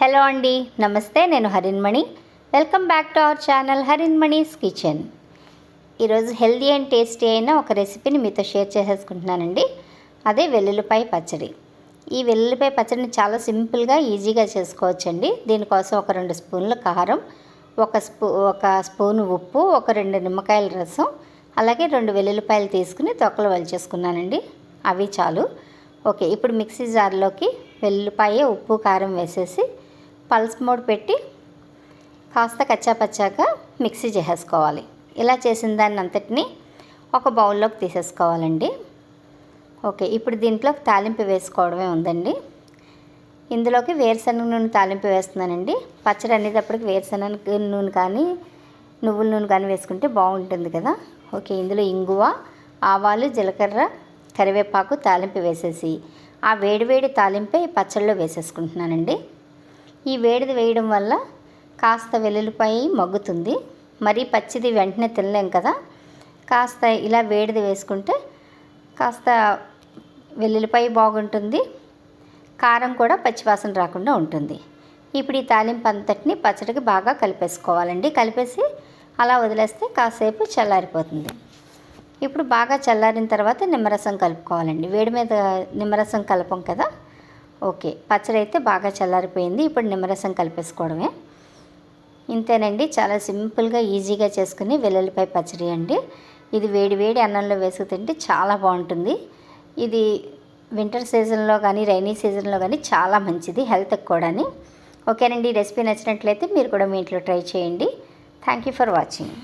Hello అండి నమస్తే నేను Harinmani welcome back to our channel Harinmani's kitchen ఈరోజు హెల్దీ అండ్ టేస్టీ అయిన ఒక రెసిపీని మీతో షేర్ చేసేసుకుంటున్నానండి. అదే వెల్లుల్లిపాయ పచ్చడి. ఈ వెల్లుల్లిపాయ పచ్చడిని చాలా సింపుల్గా ఈజీగా చేసుకోవచ్చండి. దీనికోసం ఒక రెండు స్పూన్ల కారం ఒక స్పూ ఒక స్పూన్ ఉప్పు ఒక రెండు నిమ్మకాయల రసం అలాగే రెండు వెల్లుల్లిపాయలు తీసుకుని తొక్కలు వలిచేసుకున్నానండి. అవి చాలు. ఓకే ఇప్పుడు మిక్సీ జార్లోకి వెల్లుల్లిపాయ ఉప్పు కారం వేసేసి పల్స్ మోడ్ పెట్టి కాస్త కచ్చాపచ్చాక మిక్సీ చేసేసుకోవాలి. ఇలా చేసిన దాన్ని అంతటిని ఒక బౌల్లోకి తీసేసుకోవాలండి. ఓకే ఇప్పుడు దీంట్లోకి తాలింపు వేసుకోవడమే ఉందండి. ఇందులోకి వేరుశనగ నూనె తాలింపు వేస్తున్నానండి. పచ్చడి అనేటప్పటికి వేరుశనగ నూనె కానీ నువ్వుల నూనె కానీ వేసుకుంటే బాగుంటుంది కదా. ఓకే ఇందులో ఇంగువ ఆవాలు జీలకర్ర కరివేపాకు తాలింపు వేసేసి ఆ వేడివేడి తాలింపే పచ్చళ్ళలో వేసేసుకుంటున్నానండి. ఈ వేడిది వేయడం వల్ల కాస్త వెల్లుల్లిపాయ మగ్గుతుంది. మరీ పచ్చిది వెంటనే తినలేం కదా. కాస్త ఇలా వేడిది వేసుకుంటే కాస్త వెల్లుల్లిపాయ బాగుంటుంది. కారం కూడా పచ్చివాసన రాకుండా ఉంటుంది. ఇప్పుడు ఈ తాలింపు అంతటిని పచ్చడికి బాగా కలిపేసుకోవాలండి. కలిపేసి అలా వదిలేస్తే కాసేపు చల్లారిపోతుంది. ఇప్పుడు బాగా చల్లారిన తర్వాత నిమ్మరసం కలుపుకోవాలండి. వేడి మీద నిమ్మరసం కలపం కదా. ఓకే పచ్చడి అయితే బాగా చల్లారిపోయింది. ఇప్పుడు నిమ్మరసం కలిపేసుకోవడమే. ఇంతేనండి చాలా సింపుల్గా ఈజీగా చేసుకుని వెల్లుల్లిపాయ పచ్చడి అండి. ఇది వేడి వేడి అన్నంలో వేసుకు తింటే చాలా బాగుంటుంది. ఇది వింటర్ సీజన్లో కానీ రైనీ సీజన్లో కానీ చాలా మంచిది హెల్త్కి కూడాని. ఓకేనండి ఈ రెసిపీ నచ్చినట్లయితే మీరు కూడా మీ ఇంట్లో ట్రై చేయండి. Thank you for watching.